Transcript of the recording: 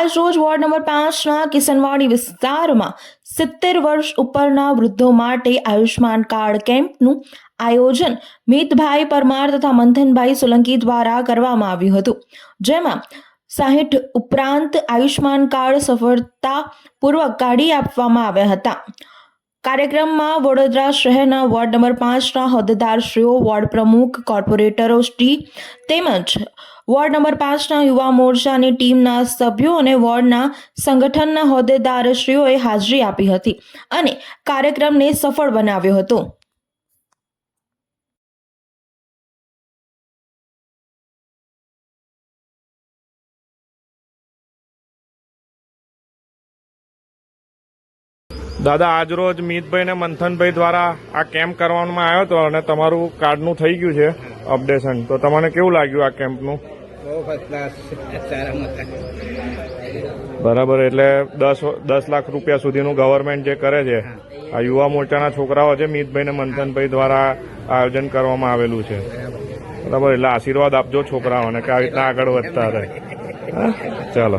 આજ ward number પાંચના કિશનવાડી વિસ્તારમાં સિત્તેર વર્ષ ઉપરના વૃદ્ધો માટે આયુષ્માન કાર્ડ કેમ્પનું આયોજન મિતભાઈ પરમાર તથા મંથનભાઈ સોલંકી દ્વારા કરવામાં આવ્યું હતું. જેમાં સાહીઠ ઉપરાંત આયુષ્માન કાર્ડ સફળતાપૂર્વક કાઢી આપવામાં આવ્યા હતા. કાર્યક્રમમાં વડોદરા શહેરના વોર્ડ નંબર પાંચના હોદ્દેદારશ્રીઓ, વોર્ડ પ્રમુખ, કોર્પોરેટરો શ્રી તેમજ વોર્ડ નંબર પાંચના યુવા મોરચાની ટીમના સભ્યો અને વોર્ડના સંગઠનના હોદ્દેદારશ્રીઓએ હાજરી આપી હતી અને કાર્યક્રમને સફળ બનાવ્યો હતો. દાદા આજરોજ મિતભાઈ ને મંથનભાઈ દ્વારા આ કેમ્પ કરવામાં આવ્યો હતો અને તમારું કાર્ડનું થઈ ગયું છે અપડેશન. તો તમને કેવું લાગ્યું આ કેમ્પનું? બરાબર એટલે દસ દસ લાખ રૂપિયા સુધીનું ગવર્મેન્ટ જે કરે છે આ યુવા મોરચાના છોકરાઓ છે મિતભાઈ ને મંથનભાઈ દ્વારા આયોજન કરવામાં આવેલું છે. બરાબર એટલે આશીર્વાદ આપજો છોકરાઓને કે આવી રીતના આગળ વધતા રહે. ચાલો.